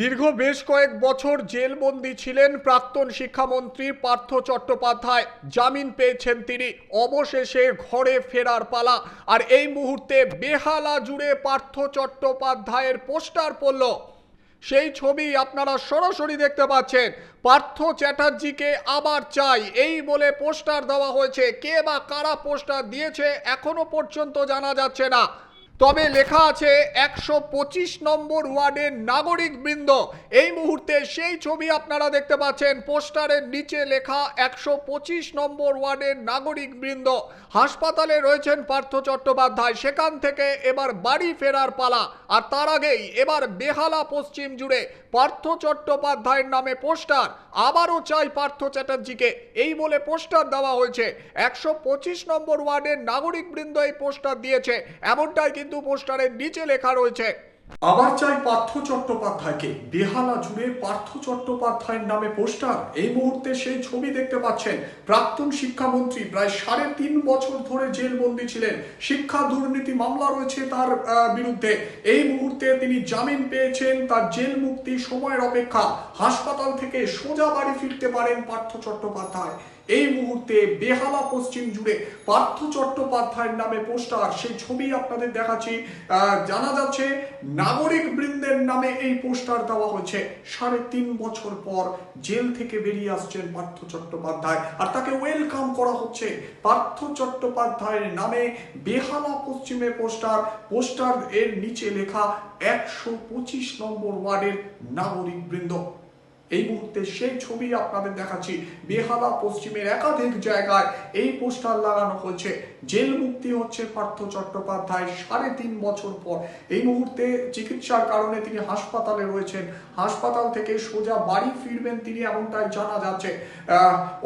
দীর্ঘ বেশ কয়েক বছর জেলবন্দি ছিলেন প্রাক্তন শিক্ষামন্ত্রী পার্থ চট্টোপাধ্যায়। জামিন পেয়েছেন তিনি। অবশেষে ঘরে ফেরার পালা। আর এই মুহূর্তে বেহালা জুড়ে পার্থ চট্টোপাধ্যায়ের পোস্টার পড়ল। সেই ছবি আপনারা সরাসরি দেখতে পাচ্ছেন। পার্থ চ্যাটার্জিকে আবার চাই। এই বলে পোস্টার দেওয়া হয়েছে। কে বা কারা পোস্টার দিয়েছে এখনও পর্যন্ত জানা যাচ্ছে না। তবে লেখা আছে একশো পঁচিশ নম্বর ওয়ার্ডের নাগরিক বৃন্দ এই মুহূর্তে সেই ছবি আপনারা দেখতে পাচ্ছেন। পোস্টারের নিচে লেখা একশো পঁচিশ নম্বর ওয়ার্ডের নাগরিক বৃন্দ হাসপাতালে রয়েছেন পার্থ চট্টোপাধ্যায়। সেখান থেকে এবার বাড়ি ফেরার পালা। আর তার আগেই এবার বেহালা পশ্চিম জুড়ে পার্থ চট্টোপাধ্যায়ের নামে পোস্টার। আবারও চাই পার্থ চ্যাটার্জিকে। এই বলে পোস্টার দেওয়া হয়েছে। একশো পঁচিশ নম্বর ওয়ার্ডের নাগরিক বৃন্দ এই পোস্টার দিয়েছে। এমনটাই কিন্তু পোস্টারের নিচে লেখা রয়েছে। আবার চাই পার্থ চট্টোপাধ্যায়কে। বেহালা জুড়ে পার্থ চট্টোপাধ্যায়ের নামে পোস্টার। এই মুহূর্তে সেই ছবি দেখতে পাচ্ছেন প্রাক্তন শিক্ষামন্ত্রী। প্রায় সাড়ে তিন বছর ধরে জেলবন্দি ছিলেন। শিক্ষা দুর্নীতি মামলা রয়েছে তার বিরুদ্ধে। এই মুহূর্তে তিনি জামিন পেয়েছেন। তার জেল মুক্তি সময়ের অপেক্ষা। হাসপাতাল থেকে সোজা বাড়ি ফিরতে পারেন পার্থ চট্টোপাধ্যায়। এই মুহূর্তে বেহালা পশ্চিম জুড়ে পার্থ চট্টোপাধ্যায়ের নামে পোস্টার, সেই ছবি আপনাদের দেখাচ্ছি। জানা যাচ্ছে নাগরিক বৃন্দের নামে এই পোস্টার দেওয়া হয়েছে। সাড়ে তিন বছর পর জেল থেকে বেরিয়ে আসছেন পার্থ চট্টোপাধ্যায়। আর তাকে ওয়েলকাম করা হচ্ছে পার্থ চট্টোপাধ্যায়ের নামে বেহালা পশ্চিমে পোস্টার। পোস্টার এর নিচে লেখা একশো পঁচিশ নম্বর ওয়ার্ডের নাগরিক বৃন্দ। এই মুহূর্তে সেই ছবি আপনাদের দেখাচ্ছি বেহালা পশ্চিমের একাধিক জায়গায় এই পোস্টার লাগানো হয়েছে। জেল মুক্তি হচ্ছে পার্থ চট্টোপাধ্যায় সাড়ে তিন বছর পর। এই মুহূর্তে চিকিৎসার কারণে তিনি হাসপাতালে রয়েছেন। হাসপাতাল থেকে সোজা বাড়ি ফিরবেন তিনি এমনটাই জানা যাচ্ছে।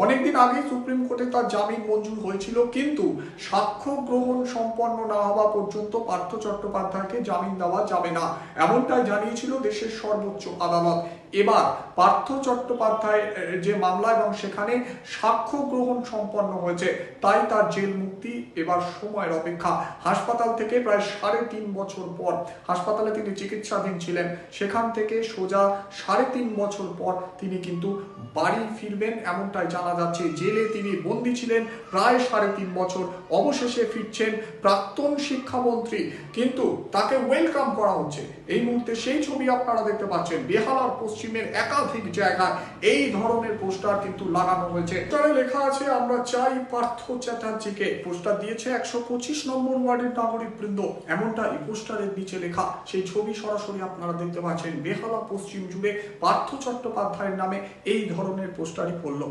অনেকদিন আগে সুপ্রিম কোর্টে তার জামিন মঞ্জুর হয়েছিল, কিন্তু সাক্ষ্য গ্রহণ সম্পন্ন না হওয়া পর্যন্ত পার্থ চট্টোপাধ্যায়কে জামিন দেওয়া যাবে না। এমনটাই জানিয়েছিল দেশের সর্বোচ্চ আদালত। এবার পার্থ চট্টোপাধ্যায় যে মামলা এবং সেখানে সাক্ষ্য গ্রহণ সম্পন্ন হয়েছে, তাই তার জেল মুক্তি এবার সময়ের অপেক্ষা। হাসপাতাল থেকে প্রায় সাড়ে তিন বছর পর হাসপাতালে তিনি চিকিৎসাধীন ছিলেন, সেখান থেকে সোজা সাড়ে তিন বছর পর তিনি কিন্তু বাড়ি ফিরবেন এমনটাই জানা যাচ্ছে। জেলে তিনি বন্দী ছিলেন প্রায় সাড়ে তিন বছর, অবশেষে ফিরছেন প্রাক্তন শিক্ষামন্ত্রী। কিন্তু তাকে ওয়েলকাম করা হচ্ছে। এই মুহূর্তে সেই ছবি আপনারা দেখতে পাচ্ছেন, বেহালার পশ্চিমের একাধিক জায়গায় এই ধরনের পোস্টার কিন্তু লাগানো হয়েছে। পোস্টারে লেখা আছে, আমরা চাই পার্থ চ্যাটার্জিকে। পোস্টার দিয়েছে, একশো পঁচিশ নম্বর ওয়ার্ডের নাগরিক বৃন্দ। এমনটা এই পোস্টারের নিচে লেখা। সেই ছবি সরাসরি আপনারা দেখতে পাচ্ছেন। বেহালা পশ্চিম জুড়ে পার্থ চট্টোপাধ্যায়ের নামে এই ধরনের পোস্টারই পড়ল।